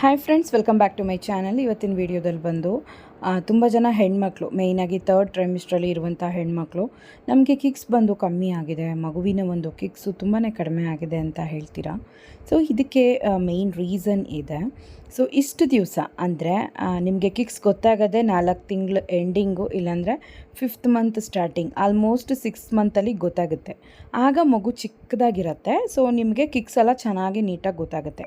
Hi friends welcome back to my channel ಇವತ್ತಿನ ವಿಡಿಯೋದಲ್ಲಿ ಬಂದು ತುಂಬ ಜನ ಹೆಣ್ಮಕ್ಳು ಮೇಯ್ನಾಗಿ ತರ್ಡ್ ಟ್ರೈಮಿಸ್ಟ್ರಲ್ಲಿ ಇರುವಂಥ ಹೆಣ್ಮಕ್ಳು, ನಮಗೆ ಕಿಕ್ಸ್ ಬಂದು ಕಮ್ಮಿ ಆಗಿದೆ, ಮಗುವಿನ ಒಂದು ಕಿಕ್ಸು ತುಂಬಾ ಕಡಿಮೆ ಆಗಿದೆ ಅಂತ ಹೇಳ್ತೀರಾ? ಸೊ ಇದಕ್ಕೆ ಮೇಯ್ನ್ ರೀಸನ್ ಇದೆ. ಸೊ ಇಷ್ಟು ದಿವಸ ಅಂದರೆ ನಿಮಗೆ ಕಿಕ್ಸ್ ಗೊತ್ತಾಗದೆ ನಾಲ್ಕು ತಿಂಗಳು ಎಂಡಿಂಗು ಇಲ್ಲಾಂದರೆ fifth month starting almost six ಮಂತಲ್ಲಿ ಗೊತ್ತಾಗುತ್ತೆ. ಆಗ ಮಗು ಚಿಕ್ಕದಾಗಿರುತ್ತೆ ಸೊ ನಿಮಗೆ ಕಿಕ್ಸ್ ಎಲ್ಲ ಚೆನ್ನಾಗಿ ನೀಟಾಗಿ ಗೊತ್ತಾಗುತ್ತೆ.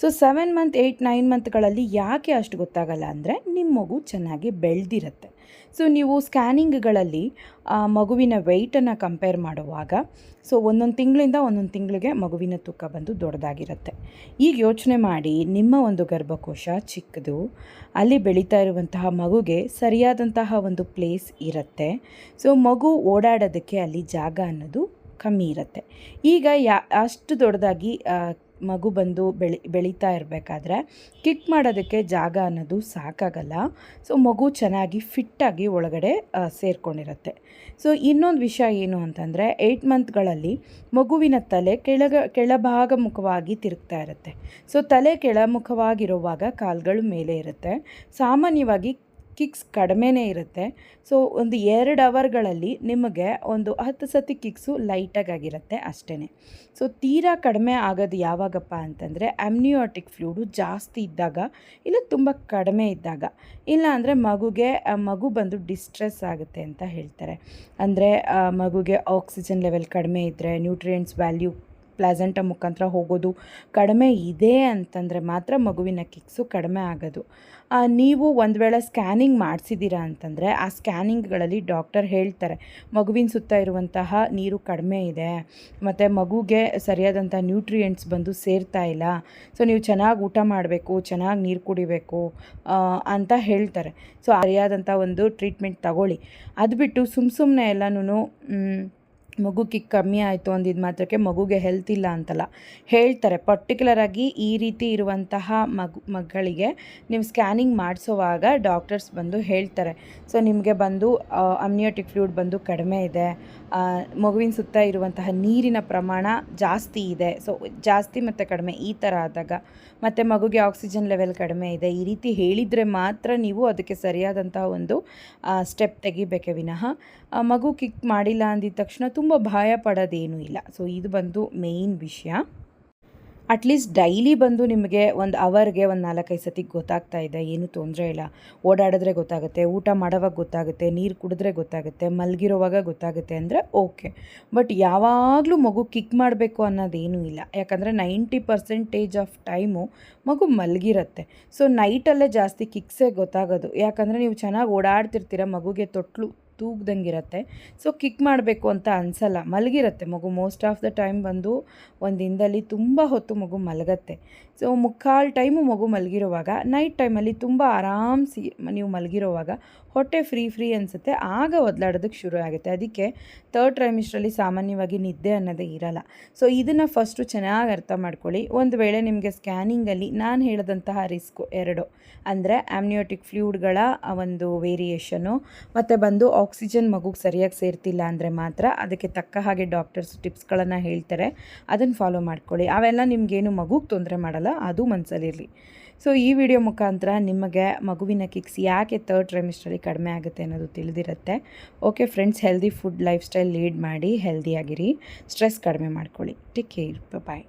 So seven month eight nine ಮಂತ್ಗಳಲ್ಲಿ ಯಾಕೆ ಅಷ್ಟು ಗೊತ್ತಾಗಲ್ಲ ಅಂದರೆ ನಿಮ್ಮ ಮಗು ಚೆನ್ನಾಗಿ ಬೆಳೆದಿರುತ್ತೆ. ಸೊ ನೀವು ಸ್ಕ್ಯಾನಿಂಗ್ಗಳಲ್ಲಿ ಮಗುವಿನ ವೆಯ್ಟನ್ನು ಕಂಪೇರ್ ಮಾಡುವಾಗ ಸೊ ಒಂದೊಂದು ತಿಂಗಳಿಂದ ಒಂದೊಂದು ತಿಂಗಳಿಗೆ ಮಗುವಿನ ತೂಕ ಬಂದು ದೊಡ್ಡದಾಗಿರುತ್ತೆ. ಈಗ ಯೋಚನೆ ಮಾಡಿ, ನಿಮ್ಮ ಒಂದು ಗರ್ಭಕೋಶ ಚಿಕ್ಕದು, ಅಲ್ಲಿ ಬೆಳೀತಾ ಇರುವಂತಹ ಮಗುಗೆ ಸರಿಯಾದಂತಹ ಒಂದು ಪ್ಲೇಸ್ ಇರುತ್ತೆ. ಸೊ ಮಗು ಓಡಾಡೋದಕ್ಕೆ ಅಲ್ಲಿ ಜಾಗ ಅನ್ನೋದು ಕಮ್ಮಿ ಇರುತ್ತೆ. ಈಗ ಯಾ, ಅಷ್ಟು ದೊಡ್ಡದಾಗಿ ಮಗು ಬಂದು ಬೆಳಿ, ಬೆಳೀತಾ ಇರಬೇಕಾದ್ರೆ ಕಿಕ್ ಮಾಡೋದಕ್ಕೆ ಜಾಗ ಅನ್ನೋದು ಸಾಕಾಗಲ್ಲ. ಸೊ, ಮಗು ಚೆನ್ನಾಗಿ ಫಿಟ್ಟಾಗಿ ಒಳಗಡೆ ಸೇರ್ಕೊಂಡಿರುತ್ತೆ. ಸೊ, ಇನ್ನೊಂದು ವಿಷಯ ಏನು ಅಂತಂದರೆ ಏಯ್ಟ್ ಮಂತ್ಗಳಲ್ಲಿ ಮಗುವಿನ ತಲೆ ಕೆಳಗ ಕೆಳಭಾಗ ಮುಖವಾಗಿ ತಿರುಗ್ತಾ ಇರುತ್ತೆ. ಸೊ, ತಲೆ ಕೆಳಮುಖವಾಗಿರುವಾಗ ಕಾಲುಗಳು ಮೇಲೆ ಇರುತ್ತೆ. ಸಾಮಾನ್ಯವಾಗಿ ಕಿಕ್ಸ್ ಕಡಿಮೆನೇ ಇರುತ್ತೆ. ಸೊ ಒಂದು ಎರಡು ಅವರ್ಗಳಲ್ಲಿ ನಿಮಗೆ ಒಂದು ಹತ್ತು ಸತಿ ಕಿಕ್ಸು ಲೈಟಾಗಿ ಆಗಿರುತ್ತೆ ಅಷ್ಟೇ ಸೊ ತೀರಾ ಕಡಿಮೆ ಆಗೋದು ಯಾವಾಗಪ್ಪ ಅಂತಂದರೆ ಅಮ್ನಿಯೋಟಿಕ್ ಫ್ಲೂಡು ಜಾಸ್ತಿ ಇದ್ದಾಗ ಇಲ್ಲ ತುಂಬ ಕಡಿಮೆ ಇದ್ದಾಗ. ಇಲ್ಲ ಅಂದರೆ ಮಗುಗೆ, ಮಗು ಬಂದು ಡಿಸ್ಟ್ರೆಸ್ ಆಗುತ್ತೆ ಅಂತ ಹೇಳ್ತಾರೆ. ಅಂದರೆ ಮಗುಗೆ ಆಕ್ಸಿಜನ್ ಲೆವೆಲ್ ಕಡಿಮೆ ಇದ್ದರೆ ನ್ಯೂಟ್ರಿಯೆಂಟ್ಸ್ ವ್ಯಾಲ್ಯೂ ಪ್ಲಾಸೆಂಟ ಮುಖಾಂತರ ಹೋಗೋದು ಕಡಿಮೆ ಇದೆ ಅಂತಂದರೆ ಮಾತ್ರ ಮಗುವಿನ ಕಿಕ್ಸು ಕಡಿಮೆ ಆಗೋದು. ನೀವು ಒಂದು ವೇಳೆ ಸ್ಕ್ಯಾನಿಂಗ್ ಮಾಡಿಸಿದ್ದೀರಾ ಅಂತಂದರೆ ಆ ಸ್ಕ್ಯಾನಿಂಗ್ಗಳಲ್ಲಿ ಡಾಕ್ಟರ್ ಹೇಳ್ತಾರೆ, ಮಗುವಿನ ಸುತ್ತ ಇರುವಂತಹ ನೀರು ಕಡಿಮೆ ಇದೆ, ಮತ್ತು ಮಗುಗೆ ಸರಿಯಾದಂಥ ನ್ಯೂಟ್ರಿಯೆಂಟ್ಸ್ ಬಂದು ಸೇರ್ತಾ ಇಲ್ಲ ಸೊ ನೀವು ಚೆನ್ನಾಗಿ ಊಟ ಮಾಡಬೇಕು, ಚೆನ್ನಾಗಿ ನೀರು ಕುಡಿಬೇಕು ಅಂತ ಹೇಳ್ತಾರೆ. ಸೊ ಸರಿಯಾದಂಥ ಒಂದು ಟ್ರೀಟ್ಮೆಂಟ್ ತಗೊಳ್ಳಿ. ಅದು ಬಿಟ್ಟು ಸುಮ್ಮ ಸುಮ್ಮನೆ ಎಲ್ಲನೂ ಮಗು ಕಿಕ್ ಕಮ್ಮಿ ಆಯಿತು ಅಂದಿದ್ದು ಮಾತ್ರಕ್ಕೆ ಮಗುಗೆ ಹೆಲ್ತ್ ಇಲ್ಲ ಅಂತಲ್ಲ. ಹೇಳ್ತಾರೆ ಪರ್ಟಿಕ್ಯುಲರಾಗಿ ಈ ರೀತಿ ಇರುವಂತಹ ಮಗು ಮಕ್ಕಳಿಗೆ ನೀವು ಸ್ಕ್ಯಾನಿಂಗ್ ಮಾಡಿಸುವಾಗ ಡಾಕ್ಟರ್ಸ್ ಬಂದು ಹೇಳ್ತಾರೆ. ಸೊ ನಿಮಗೆ ಬಂದು ಅಮ್ನಿಯೋಟಿಕ್ ಫ್ಲೂಡ್ ಬಂದು ಕಡಿಮೆ ಇದೆ ಮಗುವಿನ ಸುತ್ತ ಇರುವಂತಹ ನೀರಿನ ಪ್ರಮಾಣ ಜಾಸ್ತಿ ಇದೆ. ಸೊ ಜಾಸ್ತಿ ಮತ್ತು ಕಡಿಮೆ ಈ ಥರ ಆದಾಗ, ಮತ್ತು ಮಗುಗೆ ಆಕ್ಸಿಜನ್ ಲೆವೆಲ್ ಕಡಿಮೆ ಇದೆ, ಈ ರೀತಿ ಹೇಳಿದರೆ ಮಾತ್ರ ನೀವು ಅದಕ್ಕೆ ಸರಿಯಾದಂತಹ ಒಂದು ಸ್ಟೆಪ್ ತೆಗಿಬೇಕೆ ವಿನಃ. ಮಗು ಕಿಕ್ ಮಾಡಿಲ್ಲ ಅಂದಿದ ತಕ್ಷಣ ತುಂಬ ಭಯ ಪಡೋದೇನೂ ಇಲ್ಲ. ಸೊ ಇದು ಬಂದು ಮೇಯ್ನ್ ವಿಷಯ. ಅಟ್ಲೀಸ್ಟ್ ಡೈಲಿ ಬಂದು ನಿಮಗೆ ಒಂದು ಅವರ್ಗೆ ಒಂದು ನಾಲ್ಕೈದು ಸತಿ ಗೊತ್ತಾಗ್ತಾ ಇದೆ. ಏನೂ ತೊಂದರೆ ಇಲ್ಲ. ಓಡಾಡಿದ್ರೆ ಗೊತ್ತಾಗುತ್ತೆ, ಊಟ ಮಾಡೋವಾಗ ಗೊತ್ತಾಗುತ್ತೆ, ನೀರು ಕುಡಿದ್ರೆ ಗೊತ್ತಾಗುತ್ತೆ, ಮಲಗಿರೋವಾಗ ಗೊತ್ತಾಗುತ್ತೆ ಅಂದರೆ ಓಕೆ ಬಟ್ ಯಾವಾಗಲೂ ಮಗು ಕಿಕ್ ಮಾಡಬೇಕು ಅನ್ನೋದೇನೂ ಇಲ್ಲ. ಯಾಕಂದರೆ ನೈಂಟಿ ಪರ್ಸೆಂಟೇಜ್ ಆಫ್ ಟೈಮು ಮಗು ಮಲಗಿರುತ್ತೆ. ಸೊ ನೈಟಲ್ಲೇ ಜಾಸ್ತಿ ಕಿಕ್ಸೇ ಗೊತ್ತಾಗೋದು. ಯಾಕಂದರೆ ನೀವು ಚೆನ್ನಾಗಿ ಓಡಾಡ್ತಿರ್ತೀರ, ಮಗುಗೆ ತೊಟ್ಲು ತೂಗ್ದಂಗಿರುತ್ತೆ. ಸೊ ಕಿಕ್ ಮಾಡಬೇಕು ಅಂತ ಅನಿಸಲ್ಲ. ಮಲಗಿರುತ್ತೆ ಮಗು. ಮೋಸ್ಟ್ ಆಫ್ ದ ಟೈಮ್ ಬಂದು ಒಂದು ದಿನದಲ್ಲಿ ತುಂಬ ಹೊತ್ತು ಮಗು ಮಲಗತ್ತೆ. ಸೊ ಮುಕ್ಕಾಲು ಟೈಮು ಮಗು ಮಲಗಿರುವಾಗ ನೈಟ್ ಟೈಮಲ್ಲಿ ತುಂಬ ಆರಾಮ್ಸಿ ನೀವು ಮಲಗಿರುವಾಗ ಹೊಟ್ಟೆ ಫ್ರೀ ಫ್ರೀ ಅನಿಸುತ್ತೆ. ಆಗ ಒದಲಾಡೋದಕ್ಕೆ ಶುರು ಆಗುತ್ತೆ. ಅದಕ್ಕೆ ತರ್ಡ್ ಟ್ರೈಮಿಸ್ಟ್ರಲ್ಲಿ ಸಾಮಾನ್ಯವಾಗಿ ನಿದ್ದೆ ಅನ್ನೋದೇ ಇರಲ್ಲ. ಸೊ ಇದನ್ನು ಫಸ್ಟು ಚೆನ್ನಾಗಿ ಅರ್ಥ ಮಾಡ್ಕೊಳ್ಳಿ. ಒಂದು ವೇಳೆ ನಿಮಗೆ ಸ್ಕ್ಯಾನಿಂಗಲ್ಲಿ ನಾನು ಹೇಳಿದಂತಹ ರಿಸ್ಕು ಎರಡು. ಅಂದರೆ ಆಮ್ನಿಯೋಟಿಕ್ ಫ್ಲೂಡ್ಗಳ ಒಂದು ವೇರಿಯೇಷನು ಮತ್ತು ಬಂದು ಆಕ್ಸಿಜನ್ ಮಗುಗೆ ಸರಿಯಾಗಿ ಸೇರ್ತಿಲ್ಲ ಅಂದರೆ ಮಾತ್ರ ಅದಕ್ಕೆ ತಕ್ಕ ಹಾಗೆ ಡಾಕ್ಟರ್ಸ್ ಟಿಪ್ಸ್ಗಳನ್ನು ಹೇಳ್ತಾರೆ. ಅದನ್ನು ಫಾಲೋ ಮಾಡ್ಕೊಳ್ಳಿ. ಅವೆಲ್ಲ ನಿಮಗೇನು ಮಗುಗೆ ತೊಂದರೆ ಮಾಡಲ್ಲ, ಅದು ಮನಸ್ಸಲ್ಲಿರಲಿ ಸೊ ಈ ವಿಡಿಯೋ ಮುಖಾಂತರ ನಿಮಗೆ ಮಗುವಿನ ಕಿಕ್ಸ್ ಯಾಕೆ ತರ್ಡ್ ಟ್ರೈಮಿಸ್ಟ್ರಲ್ಲಿ ಕಡಿಮೆ ಆಗುತ್ತೆ ಅನ್ನೋದು ತಿಳಿದಿರುತ್ತೆ. Okay friends healthy food lifestyle lead ಮಾಡಿ ಹೆಲ್ದಿಯಾಗಿರಿ ಸ್ಟ್ರೆಸ್ ಕಡಿಮೆ ಮಾಡ್ಕೊಳ್ಳಿ. Take care bye